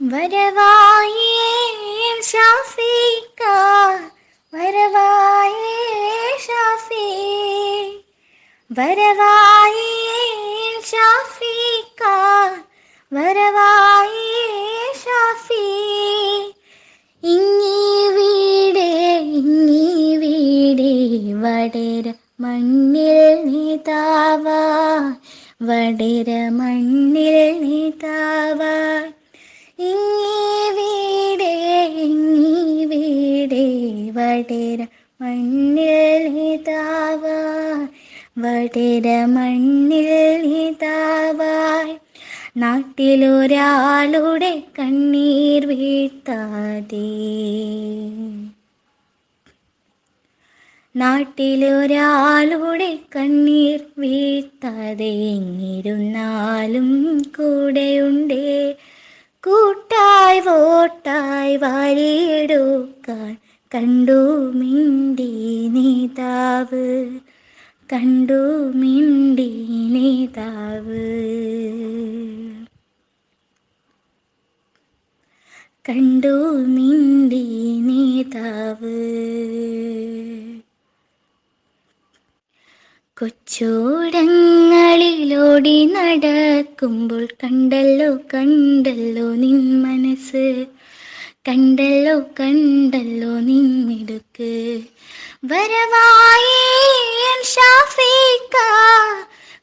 വരവായേ ഷാഫിക്ക വരവായേ ഷാഫി വരവായേ ഷാഫിക്ക വരവായേ ഷാഫി ഇങ്ങി വീടേ ഇങ്ങി വീടേ വടര മണ്ണിൽ നീതാവ വടര മണ്ണിൽ നീതാവ. വടര മണ്ണിൽ നീതാവ വടര മണ്ണിൽ നീതാവായി നാട്ടിലൊരാളുടെ കണ്ണീർ വീഴ്ത്താതെ. നാട്ടിലൊരാളുടെ കണ്ണീർ വീഴ്ത്താതെ എങ്ങിരുന്നാലും കൂടെയുണ്ടേ. കൂട്ടായി വോട്ടായി വാരിയെടുക്കാൻ കണ്ടു മിണ്ടി നേതാവ് കണ്ടു മിണ്ടി നേതാവ്. കണ്ടു മിണ്ടി നേതാവ്. കൊച്ചോടങ്ങളിലോടി നടക്കുമ്പോൾ കണ്ടല്ലോ കണ്ടല്ലോ നിൻ മനസ്സ്. കണ്ടല്ലോ കണ്ടല്ലോ നിന്നിടുക്ക്. വരവായേ ഷാഫിക്ക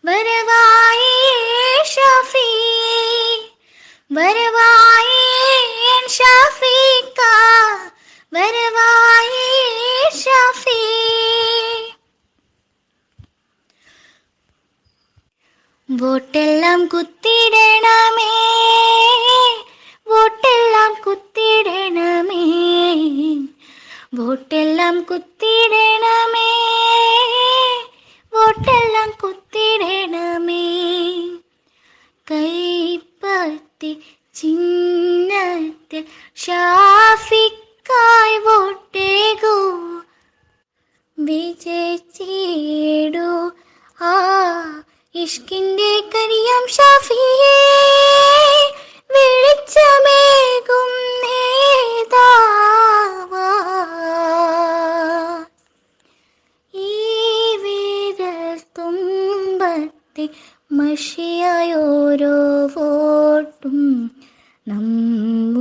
വരവായേ ഷാഫി. വരവായേ ഷാഫിക്ക വരവായേ ഷാഫി. വോട്ടെല്ലാം കുത്തിടണമേ വോട്ടെല്ലാം കുത്തിടണമേ. വോട്ടെല്ലാം കുത്തിടണമേ. കൈപ്പത്തി ചിഹ്നത്തിൽ ഷാഫിക്കായി വോട്ടേകൂ. വിജയിച്ചിടൂ. ആ ഇഷ്കിന്റെ കരിയാം ഷാഫിയെ. തുമ്പത്തെ മഷിയായോരോ വോട്ടും നമ്മുടെ ഷാഫി